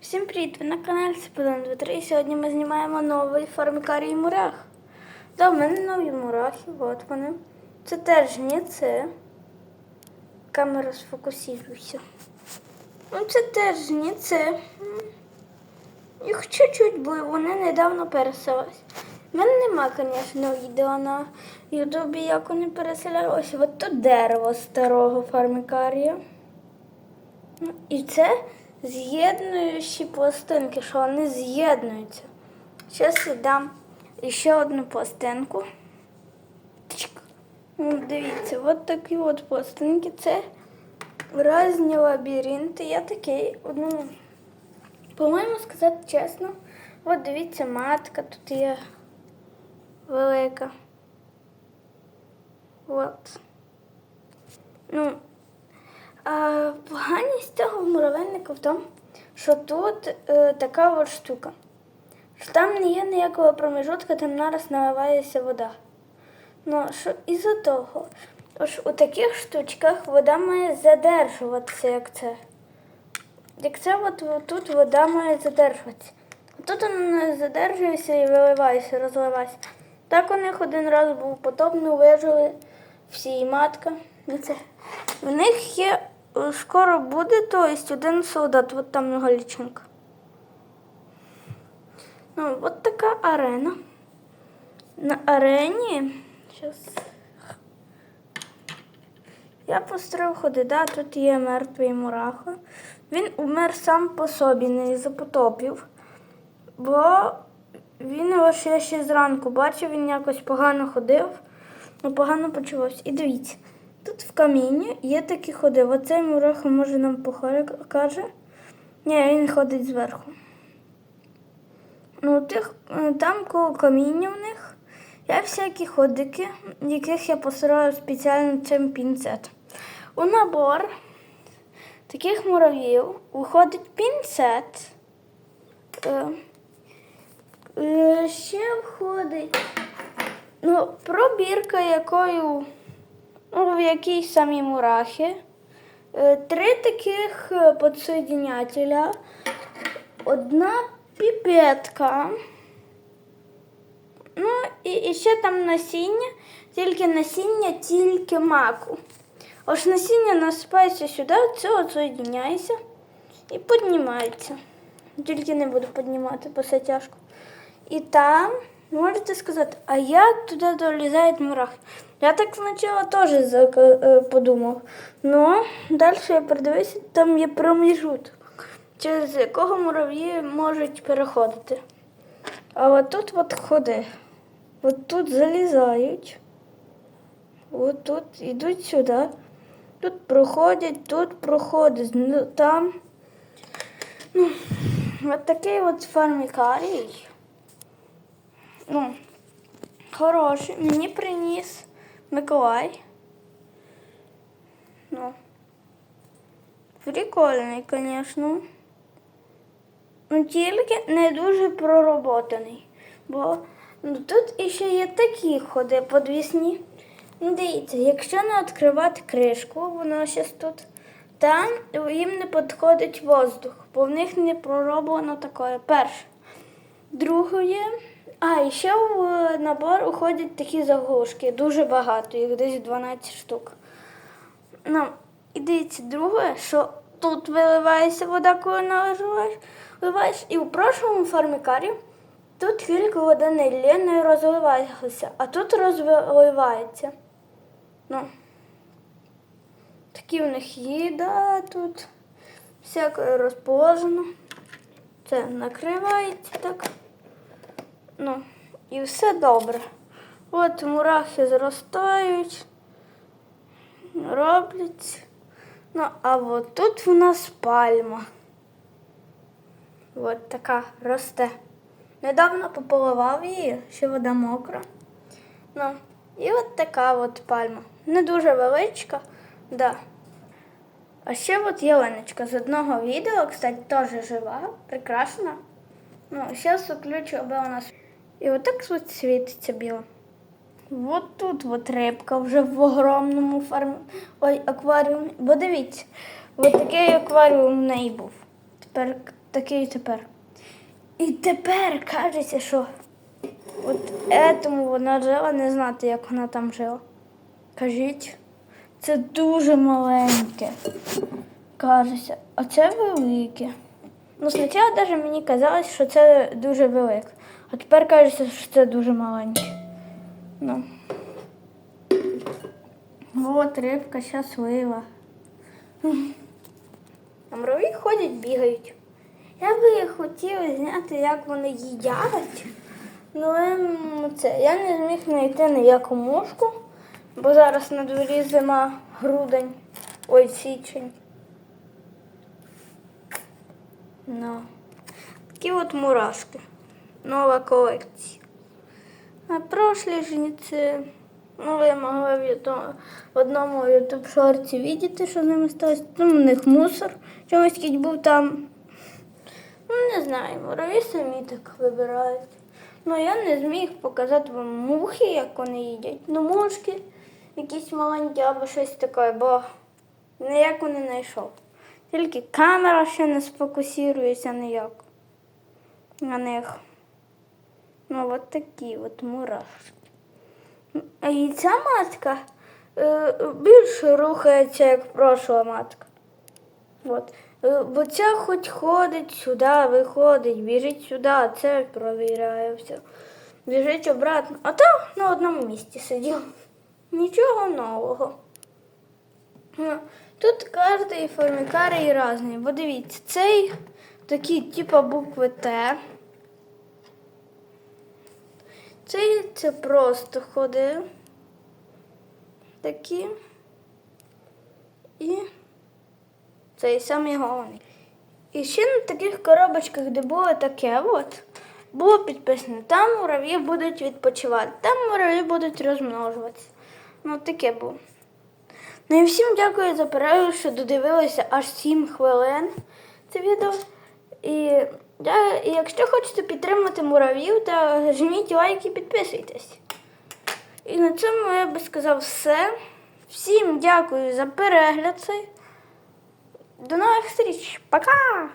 Всім привіт! Ви на каналі Сипелен 23 і сьогодні ми знімаємо новий фармікарій мурах. Да, в мене нові мурахи, от вони. Це теж не це. Камера сфокусується. Ну це теж не це. Їх чуть-чуть, бо вони недавно переселились. У мене нема, звісно, відео на Ютубі, як вони переселялися. От тут дерево старого фармікарія. Ну, І це з'єднуючі пластинки, що вони з'єднуються. Зараз я дам ще одну пластинку. Ну, Дивіться, от такі от пластинки. Це різні лабіринти. Я такий, ну, по-моєму, сказати чесно. От дивіться, матка тут є велика. От. Ну, поганість цього муравейника в тому, що тут е, така от штука. Що там не є ніякого промежутка, там нараз наливається вода. Ну, що із-за того, що у таких штучках вода має задержуватися, як це. Як це от, тут вода має задержуватися. Тут вона не задержується і виливається, розливається. Так у них один раз був потопно, вижили всі і матка. Це. В них є скоро буде, то есть один солдат, от там його лічинка. Ну, от така арена. На арені. Сейчас. Я построїв ходи, да, тут є мертвий мураха. Він умер сам по собі, не із-за потопів. Бо він його ще зранку бачив, він якось погано ходив, ну погано почувався. І дивіться, тут в камінні є такі ходи. Оцей мураха може нам покаже. Ні, він ходить зверху. Ну, тих, е, там коло каміння в них є всякі ходики, яких я посираю спеціально цим пінцет. У набор таких мурав'їв виходить пінцет. Е, е, ще входить ну, пробірка, якою ну, в якій самі мурахи. Е, Три таких е, одна піпетка. Ну, і, і ще там насіння, тільки насіння, тільки маку. Ось насіння насипається сюди, це от і піднімається. Тільки не буду піднімати, бо це тяжко. І там можете сказати, а як туди долізають мурахи? Я так спочатку теж е, подумав. Ну, далі я передивився, там є проміжуток, через якого мурав'ї можуть переходити. А от тут от ходи. От тут залізають. От тут йдуть сюди. Тут проходять, тут проходять. Ну, там. Ну, от такий от фармікарій. Ну, хороший. Мені приніс Миколай. Ну. Прикольний, звісно. Ну, тільки не дуже пророботаний. Бо ну, тут іще є такі ходи подвісні. Ну, Дивіться, якщо не відкривати кришку, вона зараз тут, там їм не підходить воздух, бо в них не пророблено таке. Перше. Друге, а, і ще в е, набор уходять такі заглушки, дуже багато, їх десь 12 штук. Ну, і дивіться, друге, що тут виливається вода, коли наливаєш. І у прошлому фармікарі тут тільки вода не лє, не розливається, а тут розливається. Ну, такі в них їда тут, всяке розположено. Це накривається так. Ну, і все добре. От мурахи зростають, роблять. Ну, а от тут в нас пальма. От така росте. Недавно пополивав її, ще вода мокра. Ну, і от така от пальма. Не дуже величка, да. А ще от ялиночка з одного відео, кстати, теж жива, прекрасна. Ну, зараз включу, аби вона... с- І от так от світиться біло. Вот тут от рибка вже в огромному фарм... Ой, акваріумі. Бо дивіться, от такий акваріум в неї був. Тепер такий тепер. І тепер кажеться, що от етому вона жила, не знати, як вона там жила. Кажіть, це дуже маленьке. Кажеться, а це велике. Ну, спочатку навіть мені казалось, що це дуже велике. А тепер кажеться, що це дуже маленьке. Ну. От рибка щаслива. А мураві ходять, бігають. Я би хотіла зняти, як вони їдять. Ем, це, я не зміг знайти ніяку мушку, бо зараз на дворі зима, грудень, ой, січень. Ну. Такі от мурашки. Нова колекція. А прошлі жніці, ну ви могли в, одному ютуб шорті бачити, що з ними сталося. Ну, у них мусор чомусь кіть був там. Ну, не знаю, мураві самі так вибирають. Ну, я не зміг показати вам мухи, як вони їдять. Ну, мушки якісь маленькі або щось таке, бо ніяк не знайшов. Тільки камера ще не сфокусується ніяк на них. Ну, от такі от мурашки. І ця матка е, більше рухається, як прошла матка. От. Е, Бо ця хоч ходить сюди, виходить, біжить сюди, це провіряє все. Біжить обратно. А там на одному місці сидів. Нічого нового. Ну, Тут кожний формікарій різний. Бо дивіться, цей такі, типу букви Т. Це просто ходи. Такі. І цей самий головний. І ще на таких коробочках, де було таке, от, було підписано, там мурав'ї будуть відпочивати, там мурав'ї будуть розмножуватися. Ну, таке було. Ну і всім дякую за перегляд, що додивилися аж 7 хвилин це відео. І якщо хочете підтримати муравів, то жміть лайк і підписуйтесь. І на цьому я би сказав все. Всім дякую за перегляд. До нових зустріч. Пока!